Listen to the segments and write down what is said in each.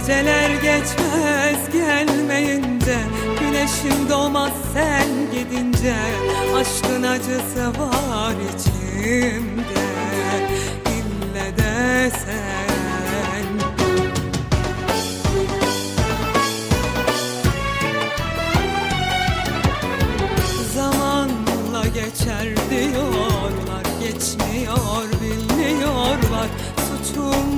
Geceler geçmez gelmeyince Güneşin doğmaz sen gidince Aşkın acısı var içimde İlle de sen Zamanla geçer diyorlar Geçmiyor bilmiyorlar. Suçum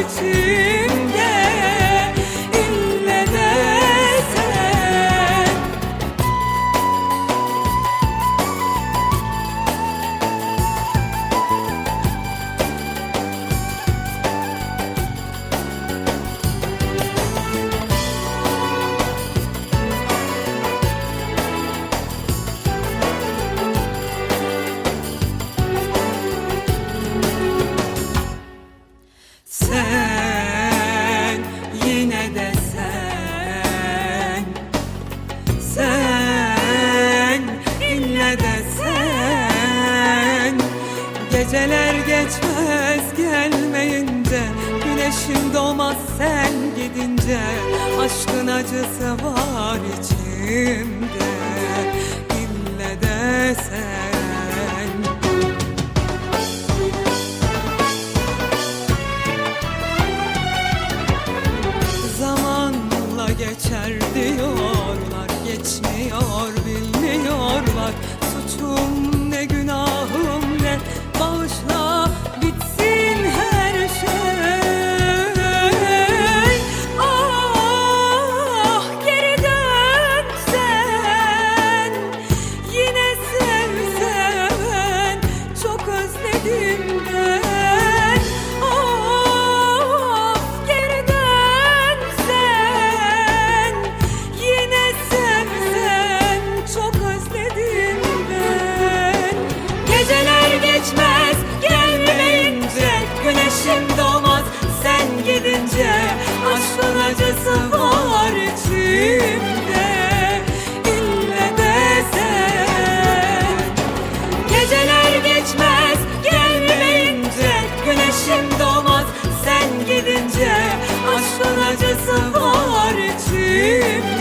içimde Geceler geçmez gelmeyince Güneşin doğmaz sen gidince Aşkın acısı var içimde İlle de sen Zamanla geçer diyorlar Geçmiyor bilmiyorlar. Suçum geçmez. Gelmeyince güneşim doğmaz. Sen gidince aşkın acısı var içimde. İlle de sen Geceler geçmez. Gelmeyince güneşim doğmaz. Sen gidince aşkın acısı var içimde.